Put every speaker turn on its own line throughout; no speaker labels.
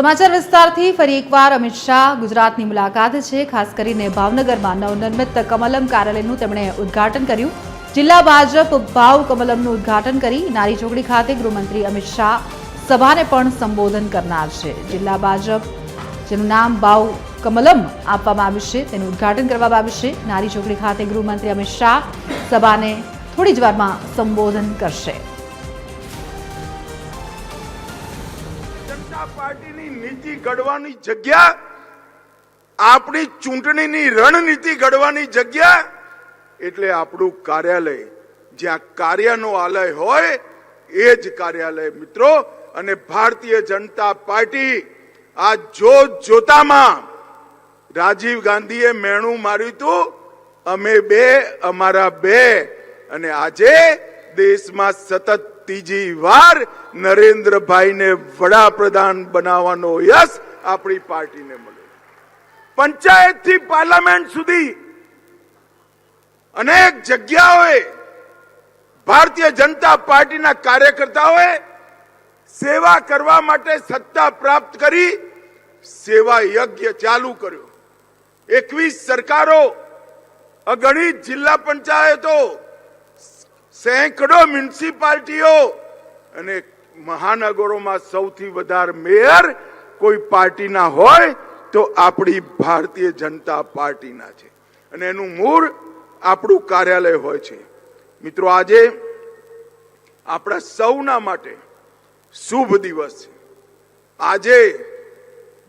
સમાચાર વિસ્તારથી ફરી એકવાર અમિત શાહ ગુજરાતની મુલાકાત છે. ખાસ કરીને ભાવનગરમાં નવનિર્મિત કમલમ કાર્યાલયનું તેમણે ઉદ્ઘાટન કર્યું. જિલ્લા ભાજપ ભાવ કમલમનું ઉદ્ઘાટન કરી નારી ચોકડી ખાતે ગૃહમંત્રી અમિત શાહ સભાને પણ સંબોધન કરનાર છે. જિલ્લા ભાજપ, જેનું નામ ભાવ કમલમ આપવામાં આવ્યું છે, તેનું ઉદ્ઘાટન કરવામાં આવ્યું છે. નારી ચોકડી ખાતે ગૃહમંત્રી અમિત શાહ સભાને થોડી જ વારમાં સંબોધન કરશે.
જનતા પાર્ટીની નીતિ ઘડવાની જગ્યા, આપણી ચૂંટણીની રણનીતિ ઘડવાની જગ્યા એટલે આપણું કાર્યાલય. જ્યાં કાર્યનો આલય હોય, એ જ કાર્યાલય મિત્રો. અને ભારતીય જનતા પાર્ટી આ જોત જોતામાં રાજીવ ગાંધીએ મેણું માર્યું હતું, અમે બે, અમારા બે. અને આજે દેશમાં સતત ત્રીજી વાર નરેન્દ્રભાઈને વડાપ્રધાન બનાવવાનો યશ આપણી પાર્ટીને મળ્યો. પંચાયતથી પાર્લામેન્ટ સુધી અનેક જગ્યાઓએ ભારતીય જનતા પાર્ટીના કાર્યકર્તાઓએ સેવા કરવા માટે સત્તા પ્રાપ્ત કરી, સેવા યજ્ઞ ચાલુ કર્યો. એકવીસ સરકારો, અગણિત જિલ્લા પંચાયતો સેંકડો મ્યુનિસિપાલિટીઓ અને મહાનગરોમાં સૌથી વધારે મેયર કોઈ પાર્ટીના હોય તો આપણી ભારતીય જનતા પાર્ટીના છે. અને એનું મૂળ આપણું કાર્યાલય હોય છે. મિત્રો, આજે આપણા સૌના માટે શુભ દિવસ છે. આજે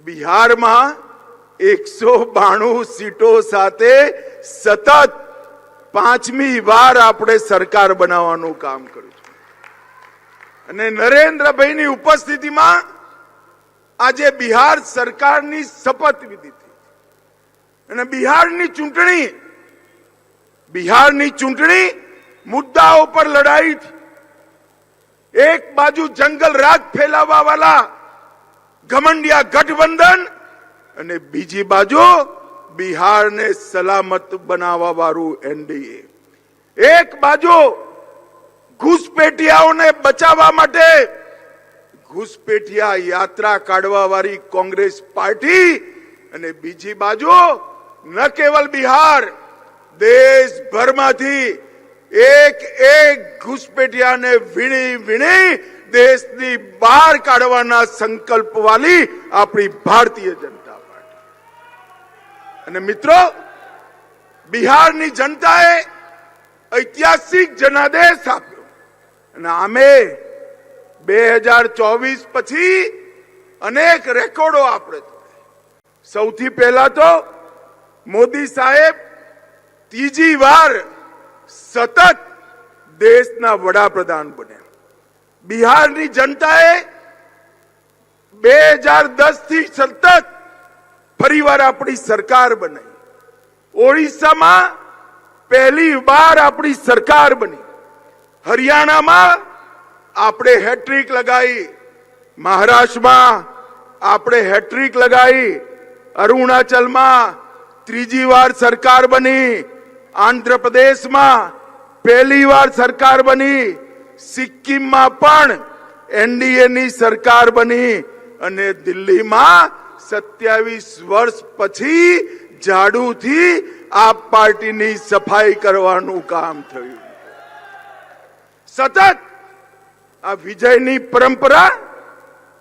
બિહારમાં એકસો બાણું સીટો સાથે સતત પાંચમી વાર આપણે સરકાર બનાવવાનું કામ કર્યું છે. અને નરેન્દ્રભાઈની ઉપસ્થિતિમાં આજે બિહાર સરકારની શપથ વિધિ અને બિહારની ચૂંટણી બિહારની ચૂંટણી મુદ્દાઓ પર લડાઈ એક બાજુ જંગલ રાગ ફેલાવવા વાળા ઘમંડિયા ગઠબંધન અને બીજી બાજુ બિહારને સલામત બનાવવા વાળું એનડીએ. એક બાજુ ઘૂસપેટિયાઓને બચાવવા માટે ઘૂસપેટિયા યાત્રા કાઢવા વાળી કોંગ્રેસ પાર્ટી અને બીજી બાજુ ન કેવલ બિહાર, દેશભરમાંથી એક એક ઘૂસપેટિયાને વીણી વીણી દેશની બહાર કાઢવાના સંકલ્પ વાળી આપણી ભારતીય જનતા. અને મિત્રો, બિહારની જનતાએ ઐતિહાસિક જનાદેશ આપ્યો. અને આમે બે હજાર ચોવીસ પછી અનેક રેકોર્ડો આપણે સૌથી પહેલા તો મોદી સાહેબ ત્રીજી વાર સતત દેશના વડાપ્રધાન બન્યા. બિહારની જનતાએ બે હજાર દસથી સતત ફરીવાર આપણી સરકાર બનાવી ઓડિશામાં પહેલી વાર આપણી સરકાર બની. હરિયાણામાં આપણે હેટ્રિક લગાવી. મહારાષ્ટ્રમાં આપણે હેટ્રિક લગાવી. અરુણાચલમાં ત્રીજી વાર સરકાર બની. આંધ્રપ્રદેશમાં પહેલી વાર સરકાર બની. સિક્કિમમાં પણ એનડીએની સરકાર બની. અને દિલ્હીમાં સત્યાવીસ વર્ષ પછી ઝાડુથી આ પાર્ટીની સફાઈ કરવાનું કામ થયું. સતત આ વિજયની પરંપરા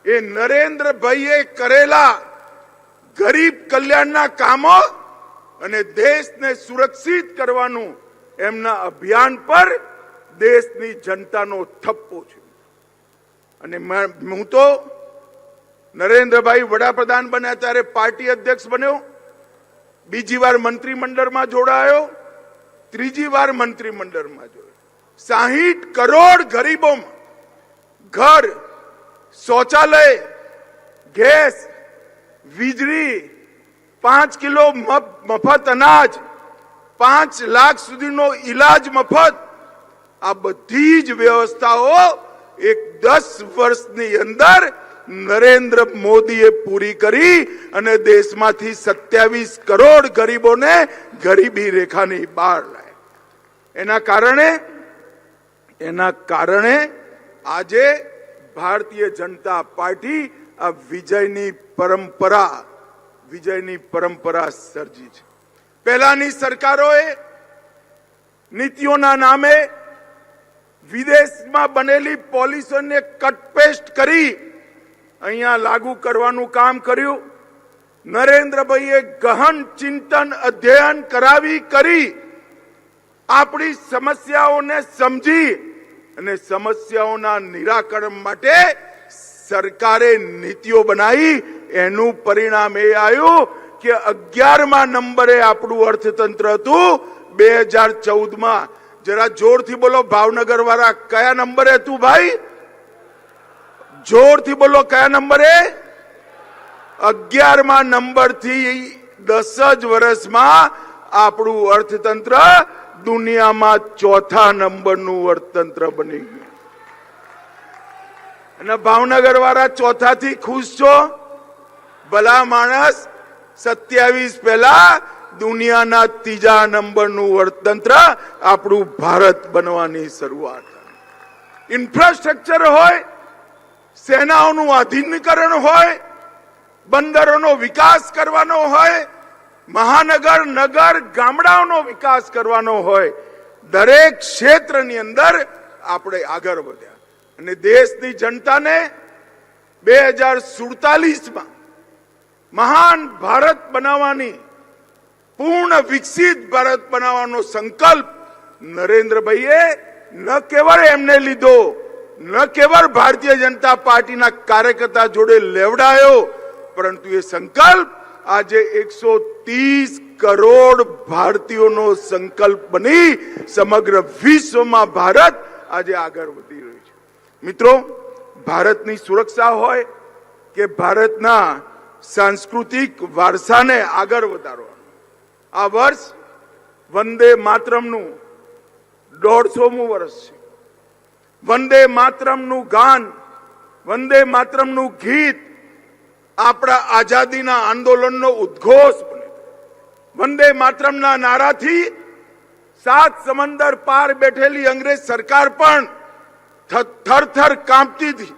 એ નરેન્દ્રભાઈએ કરેલા ગરીબ કલ્યાણના કામો અને દેશને સુરક્ષિત કરવાનું એમના અભિયાન પર દેશની જનતાનો થપ્પો છે. અને હું તો નરેન્દ્રભાઈ વડાપ્રધાન બન્યા ત્યારે પાર્ટી અધ્યક્ષ બન્યો. બીજી વાર મંત્રીમંડળમાં જોડાયો. ત્રીજી વાર મંત્રીમંડળમાં જોડાયો. સાહીઠ કરોડ ગરીબોમાં ઘર, શૌચાલય, ગેસ, વીજળી, પાંચ કિલો મફ- મફત અનાજ, પાંચ લાખ સુધીનો ઈલાજ મફત. આ બધી જ વ્યવસ્થાઓ એક દસ વર્ષની અંદર નરેન્દ્ર મોદીએ પૂરી કરી અને દેશમાંથી સત્યાવીસ કરોડ ગરીબોને ગરીબી રેખાની બહાર લાય. એના કારણે એના કારણે આજે ભારતીય જનતા પાર્ટી આ વિજયની પરંપરા વિજયની પરંપરા સર્જી છે. પહેલાની સરકારોએ નીતિઓના નામે વિદેશમાં બનેલી પોલિસીઓને કટપેસ્ટ કરી અહીંયા લાગુ કરવાનું કામ કર્યું. નરેન્દ્રભાઈએ ગહન ચિંતન અધ્યયન કરાવી કરી. આપણી સમસ્યાઓને સમજી અને સમસ્યાઓના નિરાકરણ માટે સરકારે નીતિઓ બનાવી. એનું પરિણામ એ આવ્યું કે અગિયારમા નંબરે આપણું અર્થતંત્ર હતું. બે હજાર ચૌદમાં. જરા જોરથી બોલો ભાવનગર વાળા કયા નંબરે હતું ભાઈ? જોરથી બોલો, કયા નંબરે? અગિયારમા નંબરથી દસ જ વર્ષમાં આપણું અર્થતંત્ર દુનિયામાં ચોથા નંબરનું અર્થતંત્ર બની ગયું. અને ભાવનગર વાળા ચોથાથી ખુશ છો? ભલા માણસ, સત્યાવીસ પહેલા દુનિયાના ત્રીજા નંબરનું અર્થતંત્ર આપણું ભારત બનવાની શરૂઆત. ઇન્ફ્રાસ્ટ્રક્ચર હોય સેનાઓનું આધીનીકરણ હોય, બંદરોનો વિકાસ કરવાનો હોય, મહાનગર, નગર, ગામડાઓનો વિકાસ કરવાનો હોય, દરેક ક્ષેત્રની અંદર આપણે આગળ વધ્યા. અને દેશની જનતાને બે હજાર સુડતાલીસમાં મહાન ભારત બનાવવાની, પૂર્ણ વિકસિત ભારત બનાવવાનો સંકલ્પ નરેન્દ્રભાઈએ ન કેવળ એમને લીધો ન કેવળ ભારતીય જનતા પાર્ટીના કાર્યકર્તા જોડે લેવડાયો, પરંતુ એ સંકલ્પ આજે એકસો ત્રીસ કરોડ ભારતીયોનો સંકલ્પ બની સમગ્ર વિશ્વમાં ભારત આજે આગળ વધી રહ્યું છે. મિત્રો, ભારતની સુરક્ષા હોય કે ભારતના સાંસ્કૃતિક વારસાને આગળ વધારવાનો? આ વર્ષ વંદે માતરમનું દોઢસોમું વર્ષ છે. વંદે માતરમનું ગાન, વંદે માતરમનું ગીત આપણા આઝાદીના આંદોલનનો ઉદ્ઘોષ બને. વંદે માતરમના નારાથી સાત સમંદર પાર બેઠેલી અંગ્રેજ સરકાર પણ થરથર થર કાંપતી હતી.